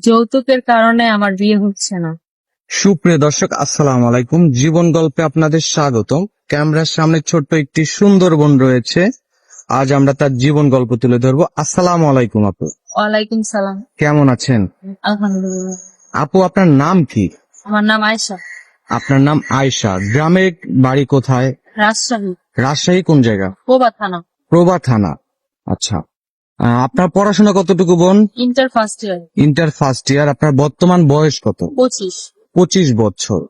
যৌতুকের কারণে আমার বিয়ে হচ্ছে না। সুপ্রিয় দর্শক আসসালাম আলাইকুম। জীবন গল্পে আপনাদের স্বাগতম। ক্যামেরার সামনে ছোট্ট একটি সুন্দর বোন রয়েছে। আজ আমরা তার জীবন গল্প তুলে ধরবো। আসসালাম আলাইকুম আপু। ওয়ালাইকুম সালাম। কেমন আছেন? আলহামদুলিল্লাহ। আপু আপনার নাম কি? আমার নাম আয়সা আপনার নাম আয়শা। গ্রামের বাড়ি কোথায়? রাজশাহী। রাজশাহী কোন জায়গা? কোবা থানা। প্রভা থানা। আচ্ছা। আপনার পড়াশোনা কতটুকু বোন? Inter first year inter first year আপনার বর্তমান বয়স কত? পঁচিশ। পঁচিশ বছর।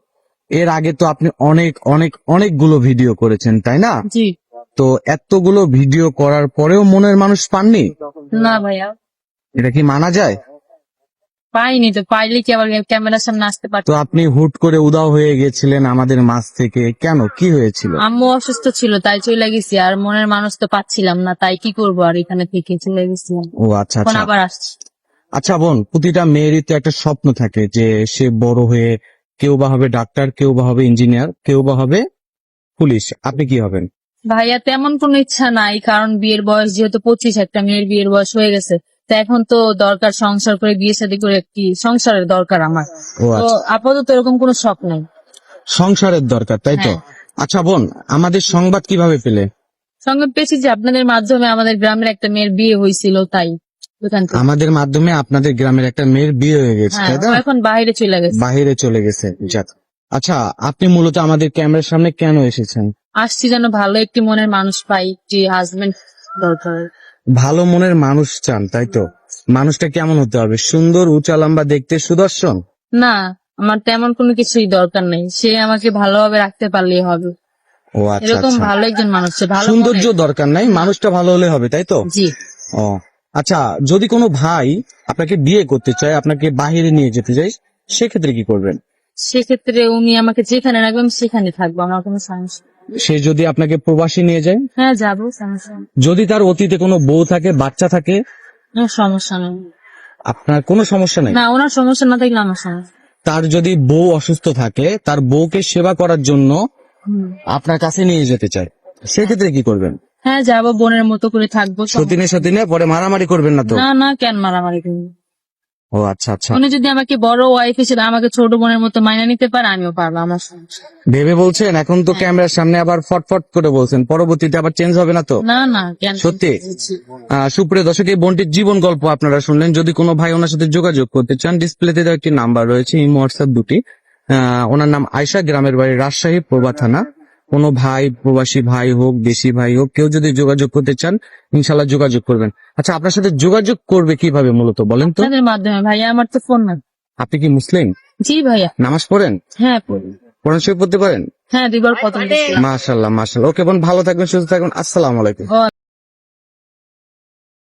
এর আগে তো আপনি অনেক অনেক অনেকগুলো ভিডিও করেছেন তাই না? জি। তো এতগুলো ভিডিও করার পরেও মনের মানুষ পাননি? না ভাইয়া। এটা কি মানা যায়? পাইনি তো পাইলে কি আবার ক্যামেরার সামনে আসতে পারতো তো আপনি হুট করে উদাও হয়ে গেছিলেন আমাদের মাছ থেকে কেন? কি হয়েছিল? আম্মু অসুস্থ ছিল তাই চলে গেছি আর মনের মানুষ তো পাচ্ছিলাম না তাই কি করব আর এখানে থেকে চলে গেছিলাম ও আচ্ছা এখন আচ্ছা। আবার আসছি। আচ্ছা বোন প্রতিটা মেয়েরই তো একটা স্বপ্ন থাকে যে সে বড় হয়ে কেউ বা হবে ডাক্তার কেউ বা হবে ইঞ্জিনিয়ার কেউ বা হবে পুলিশ। আপনি কি হবেন ভাইয়া তেমন কোনো ইচ্ছা নাই কারণ বিয়ের বয়স যেহেতু পঁচিশ একটা মেয়ের বিয়ের বয়স হয়ে গেছে। তা এখন তো দরকার সংসার করে বিয়ে শাদী করে একটি সংসারের দরকার আমার। ও তো আচ্ছা। আপাতত এরকম কোনো শখ নেই। সংসারের দরকার তাই তো? হ্যাঁ। আচ্ছা বোন আমাদের সংবাদ কীভাবে পেলে? সঙ্গে পেয়েছি যে আপনাদের মাধ্যমে আমাদের গ্রামের একটা মেয়ের বিয়ে হয়েছিল তাই ওখান থেকে। আমাদের মাধ্যমে আপনাদের গ্রামের একটা মেয়ের বিয়ে হয়ে গেছে হ্যাঁ তাই ও এখন বাইরে চলে গেছে। বাহিরে চলে গেছে যাক। আচ্ছা আপনি মূলত আমাদের ক্যামেরার সামনে কেন এসেছেন? আসছি যেন ভালো একটি মনের মানুষ পাই যে হাজবেন্ড দরকার। ভালো মনের মানুষ চান তাই তো? মানুষটা কেমন হতে হবে? সুন্দর উঁচা লম্বা দেখতে সুদর্শন? না আমার তেমন কোনো কিছুই দরকার নেই। সে আমাকে ভালোভাবে রাখতে পারলেই হবে। ও আচ্ছা এরকম আচ্ছা ভালো একজন মানুষ সে ভালো সৌন্দর্য দরকার নাই মানুষটা ভালো হলে হবে তাই তো? জি। ও আচ্ছা যদি কোনো ভাই আপনাকে বিয়ে করতে চায় আপনাকে বাহিরে নিয়ে যেতে চাই সেক্ষেত্রে কি করবেন? সেক্ষেত্রে উনি আমাকে যেখানে রাখবেন সেখানে থাকব আমার কোনো সমস্যা নেই। সে যদি আপনাকে প্রবাসী নিয়ে যায়? হ্যাঁ যাব সমস্যা নেই। যদি তার অতীতে কোনো বউ থাকে বাচ্চা থাকে? কোনো সমস্যা নেই। আপনার কোনো সমস্যা নেই? না ওনার সমস্যা না থাকলে আমার সমস্যা তার যদি বউ অসুস্থ থাকে তার বউকে সেবা করার জন্য হুম। আপনার কাছে নিয়ে যেতে চায় সেক্ষেত্রে কি করবেন? হ্যাঁ যাব বোনের মতো করে থাকব সতীনে সতীনে পরে মারামারি করবেন না তো? না না কেন মারামারি করব? ও আচ্ছা আচ্ছা। উনি যদি আমাকে বড় ওয়াইফ হিসেবে আমাকে ছোট বোনের মতো মাইনা নিতে পারে আমিও পারব আমার সমস্যা ভেবে বলছেন? এখন তো ক্যামেরার সামনে আবার ফটফট করে বলছেন। পরবর্তীতে আবার চেঞ্জ হবে না তো? না না কেন সত্যি? আহ, সুপ্রিয় দর্শক এই বোনটির জীবন গল্প আপনারা শুনলেন। যদি কোনো ভাই ওনার সাথে যোগাযোগ করতে চান ডিসপ্লেতে দেওয়া একটি নাম্বার রয়েছে এই হোয়াটসঅ্যাপ দুটি। আহ, ওনার নাম আয়শা গ্রামের বাড়ি রাজশাহী প্রভা থানা। কোনো ভাই প্রবাসী ভাই হোক দেশি ভাই হোক কেউ যদি যোগাযোগ করতে চান ইনশাল্লাহ যোগাযোগ করবেন। আচ্ছা আপনার সাথে যোগাযোগ করবে কীভাবে মূলত বলেন তো? মাধ্যমে ভাইয়া আমার তো ফোন না। আপনি কি মুসলিম? জি ভাইয়া। নামাজ পড়েন? হ্যাঁ পড়ি। কোরআন শরীফ পড়তে পারেন? হ্যাঁ দুইবার প্রথম মাসাল্লাহ মাশাল্লাহ ওকে বোন ভালো থাকবেন সুস্থ থাকবেন। আসসালামু আলাইকুম।